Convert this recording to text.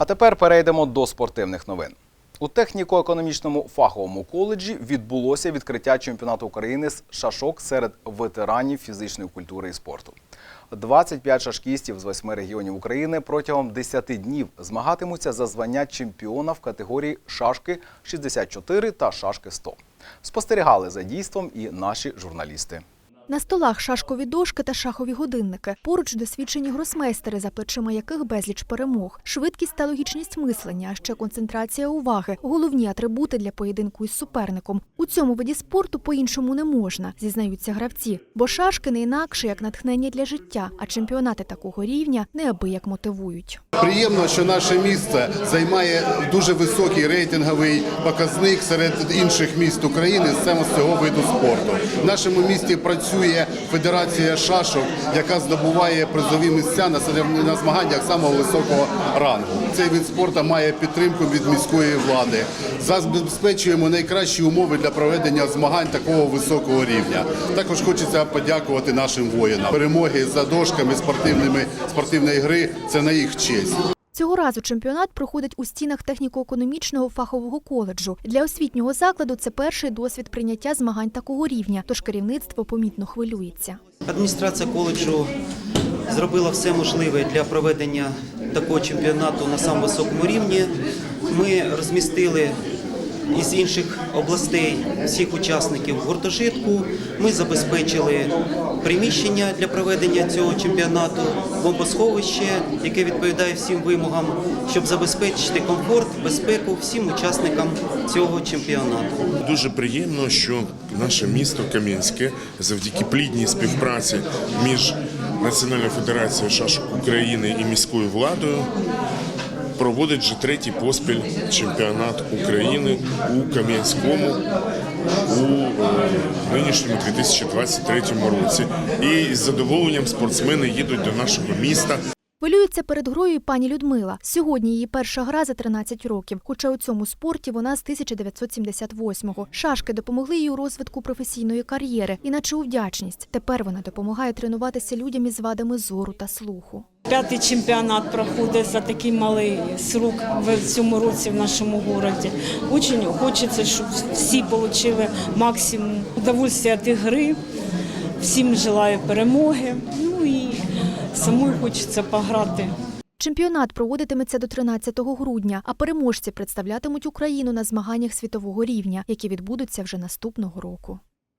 А тепер перейдемо до спортивних новин. У техніко-економічному фаховому коледжі відбулося відкриття чемпіонату України з шашок серед ветеранів фізичної культури і спорту. 25 шашкістів з восьми регіонів України протягом 10 днів змагатимуться за звання чемпіона в категорії шашки 64 та шашки 100. Спостерігали за дійством і наші журналісти. На столах шашкові дошки та шахові годинники. Поруч досвідчені гросмейстери, за плечима яких безліч перемог. Швидкість та логічність мислення, а ще концентрація уваги – головні атрибути для поєдинку із суперником. У цьому виді спорту по-іншому не можна, зізнаються гравці. Бо шашки не інакше, як натхнення для життя, а чемпіонати такого рівня неабияк мотивують. Приємно, що наше місце займає дуже високий рейтинговий показник серед інших міст України саме з цього виду спорту. В нашому місті працює Федерація шашок, яка здобуває призові місця на змаганнях самого високого рангу. Цей вид спорту має підтримку від міської влади. Забезпечуємо найкращі умови для проведення змагань такого високого рівня. Також хочеться подякувати нашим воїнам. Перемоги за дошками спортивними спортивної гри це на їх честь. Цього разу чемпіонат проходить у стінах техніко-економічного фахового коледжу. Для освітнього закладу це перший досвід прийняття змагань такого рівня, тож керівництво помітно хвилюється. Адміністрація коледжу зробила все можливе для проведення такого чемпіонату на самому високому рівні. Ми розмістили із інших областей всіх учасників гуртожитку. Ми забезпечили приміщення для проведення цього чемпіонату, бомбосховище, яке відповідає всім вимогам, щоб забезпечити комфорт, безпеку всім учасникам цього чемпіонату. Дуже приємно, що наше місто Кам'янське завдяки плідній співпраці між Національною федерацією шашок України і міською владою проводить вже третій поспіль чемпіонат України у Кам'янському у е, нинішньому 2023 році. І з задоволенням спортсмени їдуть до нашого міста. Хвилюється перед грою пані Людмила. Сьогодні її перша гра за 13 років. Хоча у цьому спорті вона з 1978-го. Шашки допомогли їй у розвитку професійної кар'єри, іначе у вдячність. Тепер вона допомагає тренуватися людям із вадами зору та слуху. П'ятий чемпіонат проходить за такий малий срок в цьому році в нашому місті. Дуже хочеться, щоб всі отримали максимум удовольствия від гри. Всім желаю перемоги. Самою хочеться пограти. Чемпіонат проводитиметься до 13 грудня, а переможці представлятимуть Україну на змаганнях світового рівня, які відбудуться вже наступного року.